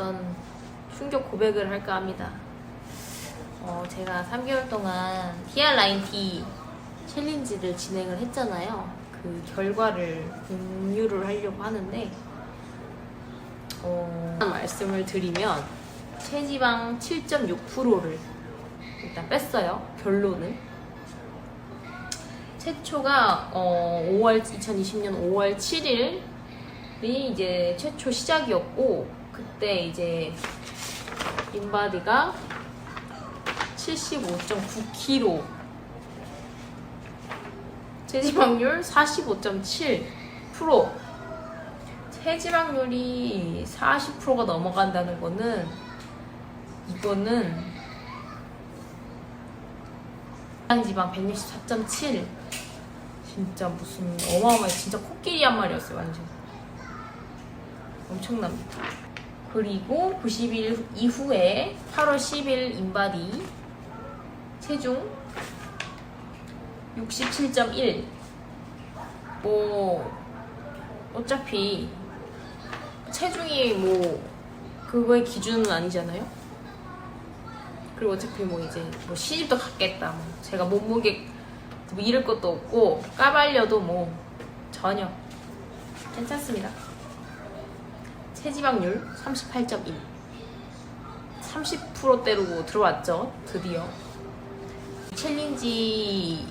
어떤 충격 고백을 할까 합니다. 어, 제가 3개월 동안 TR 라인 T 챌린지를 진행을 했잖아요. 그 결과를 공유를 하려고 하는데, 어, 말씀을 드리면, 체지방 7.6%를 일단 뺐어요. 결론은. 최초가 어, 5월 2020년 5월 7일이 이제 최초 시작이었고 그때 이제 인바디가 75.9kg 체지방률 45.7% 체지방률이 40%가 넘어간다는 거는 이거는 지방 164.7 진짜 무슨 어마어마해. 진짜 코끼리 한 마리였어요 완전. 엄청납니다 그리고 90일 이후에 8월 10일 인바디 체중 67.1 뭐 어차피 체중이 뭐 그거의 기준은 아니잖아요 그리고 어차피 뭐 이제 뭐 시집도 갔겠다. 뭐 제가 몸무게 뭐 잃을 것도 없고 까발려도 뭐 전혀 괜찮습니다. 체지방률 38.1. 30%대로 들어왔죠. 드디어. 챌린지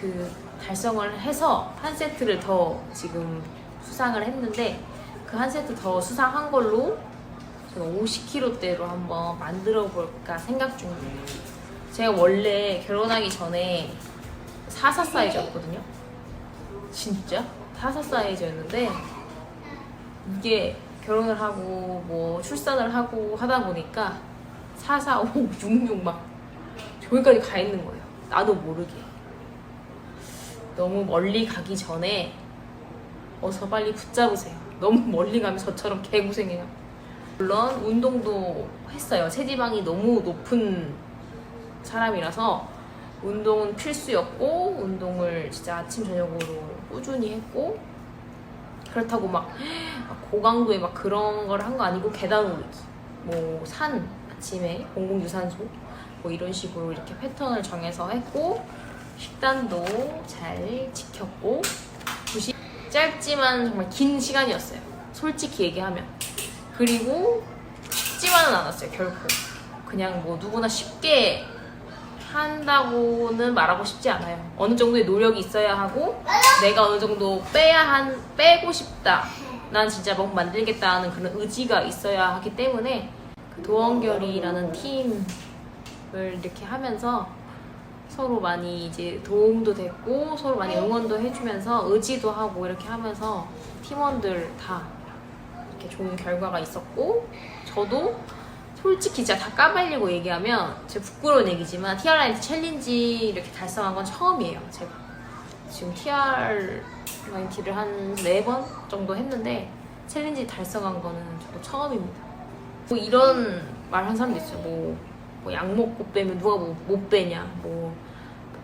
그 달성을 해서 한 세트를 더 지금 수상을 했는데 그 한 세트 더 수상한 걸로 제가 50kg대로 한번 만들어 볼까 생각 중이에요. 제가 원래 결혼하기 전에 44 사이즈였거든요. 진짜 44 사이즈였는데 이게 결혼을 하고 뭐 출산을 하고 하다 보니까 44, 5, 66 막 저기까지 가 있는 거예요. 나도 모르게. 너무 멀리 가기 전에 어서 빨리 붙잡으세요. 너무 멀리 가면 저처럼 개고생해요. 물론 운동도 했어요. 체지방이 너무 높은 사람이라서 운동은 필수였고 운동을 진짜 아침 저녁으로 꾸준히 했고 그렇다고 막 고강도의 막 그런 걸 한 거 아니고 계단 오르기. 뭐 산 아침에 공공 유산소 뭐 이런 식으로 이렇게 패턴을 정해서 했고 식단도 잘 지켰고 90 짧지만 정말 긴 시간이었어요. 솔직히 얘기하면. 그리고 쉽지만은 않았어요 결코. 그냥 뭐 누구나 쉽게 한다고는 말하고 싶지 않아요. 어느 정도의 노력이 있어야 하고 내가 어느 정도 빼야 한 빼고 싶다. 난 진짜 뭐 만들겠다 하는 그런 의지가 있어야 하기 때문에 그 도원결이라는 팀을 이렇게 하면서 서로 많이 이제 도움도 됐고 서로 많이 응원도 해주면서 의지도 하고 이렇게 하면서 팀원들 다 이렇게 좋은 결과가 있었고 저도 솔직히 진짜 다 까발리고 얘기하면 제 부끄러운 얘기지만 TR라이트 챌린지 이렇게 달성한 건 처음이에요 제가. 지금 TR라이트를 한 네 번 정도 했는데 챌린지 달성한 거는 저도 처음입니다. 뭐 이런 말 한 사람도 있어요. 뭐, 뭐 약 먹고 빼면 누가 뭐 못 빼냐. 뭐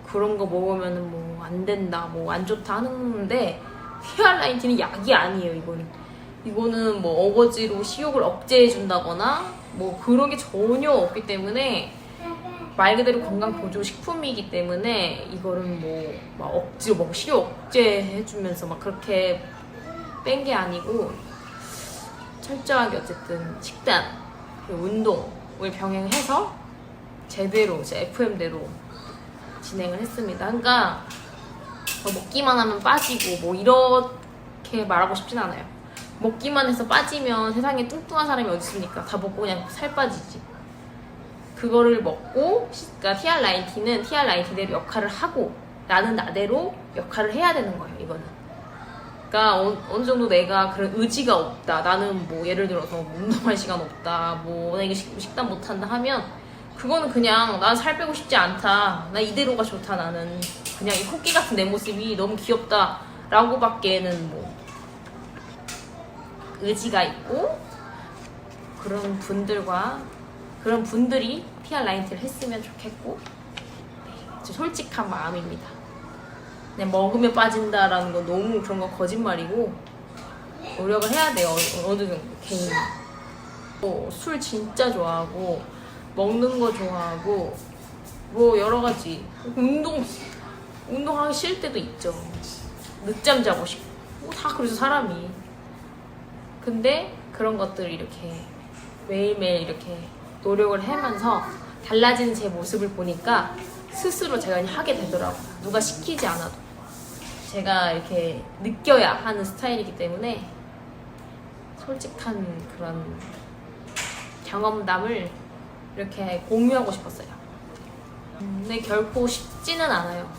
그런 거 먹으면 뭐 안 된다 뭐 안 좋다 하는데 TR라이트는 약이 아니에요 이거는 이거는 뭐 어거지로 식욕을 억제해 준다거나 뭐 그런 게 전혀 없기 때문에 말 그대로 건강 보조 식품이기 때문에 이거는 뭐막 억지로 막 식욕 억제해 주면서 막 그렇게 뺀 게 아니고 철저하게 어쨌든 식단, 운동을 병행해서 제대로 제 FM대로 진행을 했습니다. 그러니까 뭐 먹기만 하면 빠지고 뭐 이렇게 말하고 싶진 않아요. 먹기만 해서 빠지면 세상에 뚱뚱한 사람이 어디 있습니까? 다 먹고 그냥 살 빠지지. 그거를 먹고, 그러니까 TR 라이티는 TR 라이티대로 역할을 하고 나는 나대로 역할을 해야 되는 거예요. 이거는. 그러니까 어, 어느 정도 내가 그런 의지가 없다. 나는 뭐 예를 들어서 뭐 운동할 시간 없다. 뭐 식, 식단 못 한다 하면 그거는 그냥 난 살 빼고 싶지 않다. 나 이대로가 좋다. 나는 그냥 이 코끼 같은 내 모습이 너무 귀엽다. 라고밖에는 뭐 의지가 있고 그런 분들과 그런 분들이 PR 라인트를 했으면 좋겠고 네, 저 솔직한 마음입니다. 그냥 먹으면 빠진다라는 건 너무 그런 거 거짓말이고 노력을 해야 돼요 어느, 정도 개인이 뭐, 술 진짜 좋아하고 먹는 거 좋아하고 뭐 여러 가지 운동 운동하기 싫을 때도 있죠. 늦잠 자고 싶고 뭐다 그래서 사람이 근데 그런 것들을 이렇게 매일매일 이렇게 노력을 하면서 달라지는 제 모습을 보니까 스스로 제가 하게 되더라고요. 누가 시키지 않아도. 제가 이렇게 느껴야 하는 스타일이기 때문에 솔직한 그런 경험담을 이렇게 공유하고 싶었어요. 음, 근데 결코 쉽지는 않아요.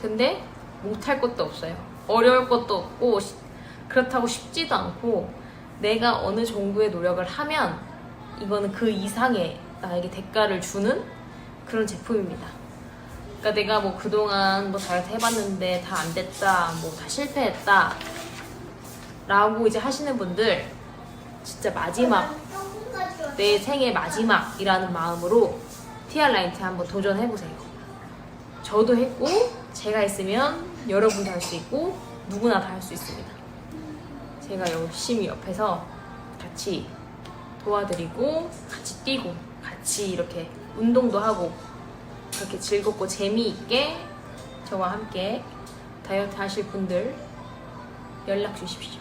근데 못할 것도 없어요. 어려울 것도 없고 시- 그렇다고 쉽지도 않고 내가 어느 정도의 노력을 하면 이거는 그 이상의 나에게 대가를 주는 그런 제품입니다. 그러니까 내가 뭐 그동안 뭐 다이어트 해봤는데 다 안 됐다, 뭐 다 실패했다 라고 이제 하시는 분들 진짜 마지막 내 생애 마지막이라는 마음으로 TR 라인트 한번 도전해보세요. 저도 했고 제가 했으면 여러분도 할 수 있고 누구나 다 할 수 있습니다. 제가 열심히 옆에서 같이 도와드리고 같이 뛰고 같이 이렇게 운동도 하고 그렇게 즐겁고 재미있게 저와 함께 다이어트 하실 분들 연락 주십시오.